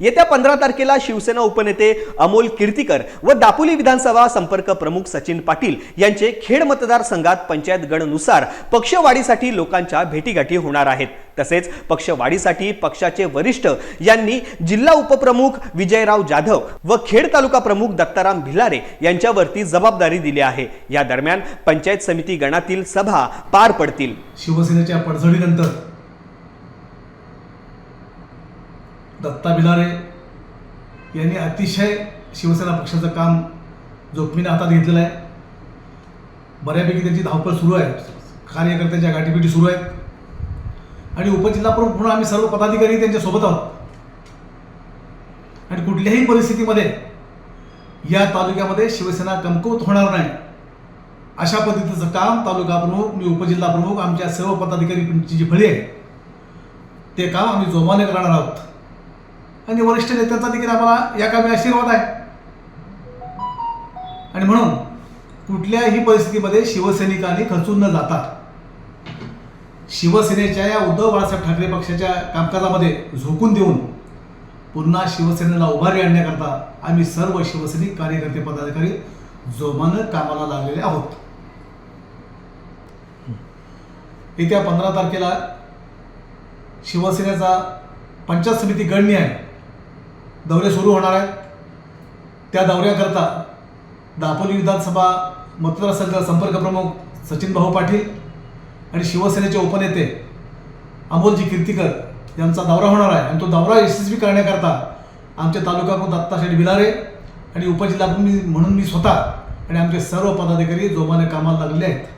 येत्या पंधरा तारखेला शिवसेना उपनेते अमोल कीर्तीकर व दापोली विधानसभा संपर्क प्रमुख सचिन पाटील यांचे खेड मतदारसंघात पंचायत गणनुसार पक्षवाढीसाठी लोकांच्या भेटीगाठी होणार आहेत. तसेच पक्षवाढीसाठी पक्षाचे वरिष्ठ यांनी जिल्हा उपप्रमुख विजयराव जाधव व खेड तालुका प्रमुख दत्ताराम भिलारे यांच्यावरती जबाबदारी दिली आहे. या दरम्यान पंचायत समिती गणातील सभा पार पडतील. शिवसेनेच्या पडझडीनंतर दत्ता बिलारे यांनी अतिशय शिवसेना पक्षाचं काम जोखमीने हातात घेतलेलं आहे. बऱ्यापैकी त्यांची धावपळ सुरू आहे. कार्यकर्त्यांच्या गाठीपिटी सुरू आहेत. आणि उपजिल्हा प्रमुख म्हणून आम्ही सर्व पदाधिकारी त्यांच्यासोबत आहोत. आणि कुठल्याही परिस्थितीमध्ये या तालुक्यामध्ये शिवसेना कमकुवत होणार नाही. अशा पद्धतीचं काम तालुका प्रमुख मी उपजिल्हा प्रमुख आमच्या सर्व पदाधिकारी जी फळी आहे ते काम आम्ही जोमाने करणार आहोत. आणि वरिष्ठ नेत्यांचा देखील आम्हाला या कामी आशीर्वाद आहे. आणि म्हणून कुठल्याही परिस्थितीमध्ये शिवसैनिकांनी खचून न जाता शिवसेनेच्या या उद्धव बाळासाहेब ठाकरे पक्षाच्या कामकाजामध्ये झोकून देऊन पुन्हा शिवसेनेला उभारी आणण्याकरता आम्ही सर्व शिवसैनिक कार्यकर्ते पदाधिकारी जोमानं कामाला लागलेले आहोत. येत्या पंधरा तारखेला शिवसेनेचा पंचायत समिती गणनी आहे. दौरे सुरू होणार आहेत. त्या दौऱ्याकरता दापोली विधानसभा मतदारसंघ संपर्क प्रमुख सचिन भाऊ पाटील आणि शिवसेनेचे उपनेते अमोलजी कीर्तीकर यांचा दौरा होणार आहे. आणि तो दौरा यशस्वी करण्याकरता आमचे तालुका प्रमुख दत्ताशेठ बिलारे आणि उपजिल्हा म्हणून मी स्वतः आणि आमचे सर्व पदाधिकारी जोमाने कामाला लागले आहेत.